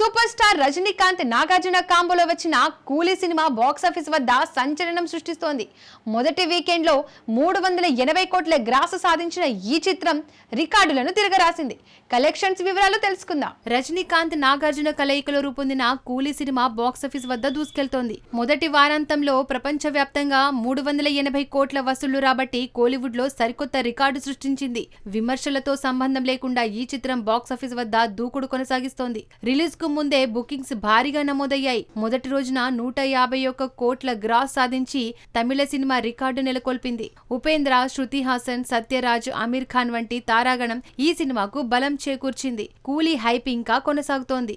Super star Rajinikanth Nagarjuna కాంబోలో వచ్చిన Coolie cinema box office వద్ద సంచలనం సృష్టిస్తోంది. మొదటి వీకెండ్లో మూడు వందల ఎనభై కోట్ల గ్రాసు సాధించిన ఈ చిత్రం రికార్డులను తిరగరాసింది. కలెక్షన్స్ వివరాలు తెలుసుకుందాం. రజనీకాంత్ నాగార్జున కలయికలో రూపొందిన కూలీ సినిమా బాక్సాఫీస్ వద్ద దూసుకెళ్తోంది. మొదటి వారాంతంలో ప్రపంచవ్యాప్తంగా మూడు వందల ఎనభై కోట్ల వసూళ్ళు రాబట్టి కోలీవుడ్లో సరికొత్త రికార్డు సృష్టించింది. విమర్శలతో సంబంధం లేకుండా ఈ చిత్రం బాక్సాఫీస్ వద్ద దూకుడు కొనసాగిస్తోంది. రిలీజ్కు ముందే బుకింగ్స్ భారీగా నమోదయ్యాయి. మొదటి రోజున నూట యాభై ఒక్క కోట్ల గ్రాస్ సాధించి తమిళ సినిమా రికార్డు నెలకొల్పింది. ఉపేంద్ర శృతి హాసన్ సత్యరాజ్ అమీర్ ఖాన్ వంటి తారాగణం ఈ సినిమాకు బలం చేకూర్చింది. కూలీ హైప్ ఇంకా కొనసాగుతోంది.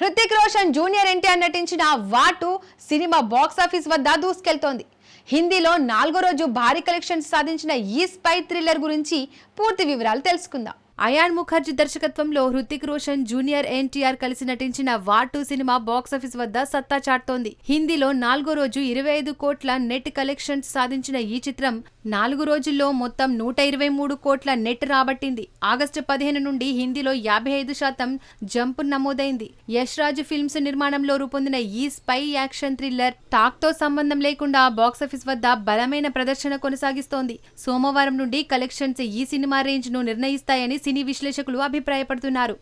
హృతిక్ రోషన్ జూనియర్ ఎన్టీఆర్ నటించిన వాటు సినిమా బాక్సాఫీస్ వద్ద దూసుకెళ్తోంది. హిందీలో నాలుగో రోజు భారీ కలెక్షన్స్ సాధించిన ఈ స్పై థ్రిల్లర్ గురించి పూర్తి వివరాలు తెలుసుకుందాం. అయాన్ ముఖర్జీ దర్శకత్వంలో హృతిక్ రోషన్ జూనియర్ ఎన్టీఆర్ కలిసి నటించిన వాటు సినిమా బాక్సాఫీస్ వద్ద సత్తా చాటుతోంది. హిందీలో నాలుగో రోజు ఇరవై ఐదు కోట్ల నెట్ కలెక్షన్స్ సాధించిన ఈ చిత్రం నాలుగు రోజుల్లో మొత్తం నూట ఇరవై మూడు కోట్ల నెట్ రాబట్టింది. ఆగస్టు పదిహేను నుండి హిందీలో యాభై ఐదు శాతం జంప్ నమోదైంది. యష్ రాజ్ ఫిల్మ్స్ నిర్మాణంలో రూపొందిన ఈ స్పై యాక్షన్ థ్రిల్లర్ టాక్తో సంబంధం లేకుండా బాక్సాఫీస్ వద్ద బలమైన ప్రదర్శన కొనసాగిస్తోంది. సోమవారం నుండి కలెక్షన్స్ ఈ సినిమా రేంజ్ను నిర్ణయిస్తాయని సినీ విశ్లేషకులు అభిప్రాయపడుతున్నారు.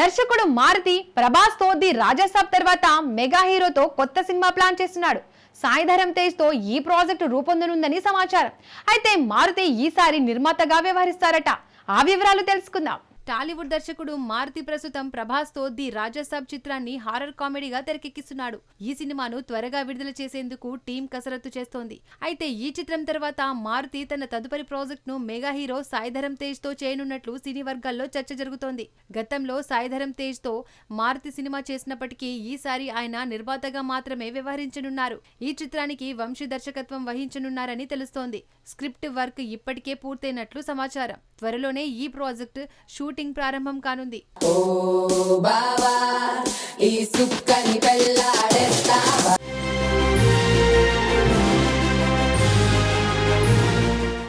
దర్శకుడు మారుతి ప్రభాస్తో ది రాజాసాబ్ తర్వాత మెగా హీరోతో కొత్త సినిమా ప్లాన్ చేస్తున్నాడు. సాయిధరం తేజ్తో ఈ ప్రాజెక్టు రూపొందనుందని సమాచారం. అయితే మారుతి ఈసారి నిర్మాతగా వ్యవహరిస్తారట. ఆ వివరాలు తెలుసుకుందాం. టాలీవుడ్ దర్శకుడు మారుతి ప్రస్తుతం ప్రభాస్తో ది రాజాసాబ్ చిత్రాన్ని హారర్ కామెడీగా తెరకెక్కిస్తున్నాడు. ఈ సినిమాను త్వరగా విడుదల చేసేందుకు టీం కసరత్తు చేస్తోంది. అయితే ఈ చిత్రం తర్వాత మారుతి తన తదుపరి ప్రాజెక్ట్ను మెగా హీరో సాయిధరం తేజ్తో చేయనున్నట్లు సినీ వర్గాల్లో చర్చ జరుగుతోంది. గతంలో సాయిధరం తేజ్తో మారుతి సినిమా చేసినప్పటికీ ఈసారి ఆయన నిర్మాతగా మాత్రమే వ్యవహరించనున్నారు. ఈ చిత్రానికి వంశీ దర్శకత్వం వహించనున్నారని తెలుస్తోంది. స్క్రిప్ట్ వర్క్ ఇప్పటికే పూర్తయినట్లు సమాచారం. త్వరలోనే ఈ ప్రాజెక్ట్ షూటింగ్ ప్రారంభం కానుంది.